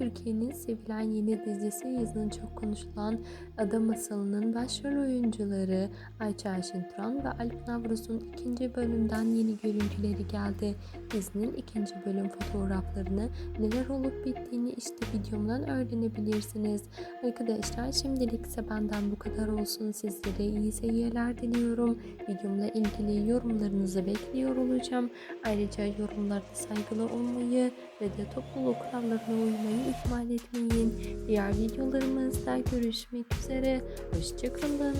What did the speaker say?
Türkiye'nin sevilen yeni dizisi yazın çok konuşulan Ada Masalı'nın başrol oyuncuları Ayça Ayşin Turan ve Alp Navruz'un ikinci bölümden yeni görüntüleri geldi. Dizinin ikinci bölüm fotoğraflarını neler olup bittiğini işte videomdan öğrenebilirsiniz. Arkadaşlar şimdilik ise benden bu kadar olsun. Sizlere iyi seyirler diliyorum. Videomla ilgili yorumlarınızı bekliyor olacağım. Ayrıca yorumlarda saygılı olmayı ve de topluluk kurallarına uymayı ihmal etmeyin. Diğer videolarımızda görüşmek üzere. Hoşçakalın.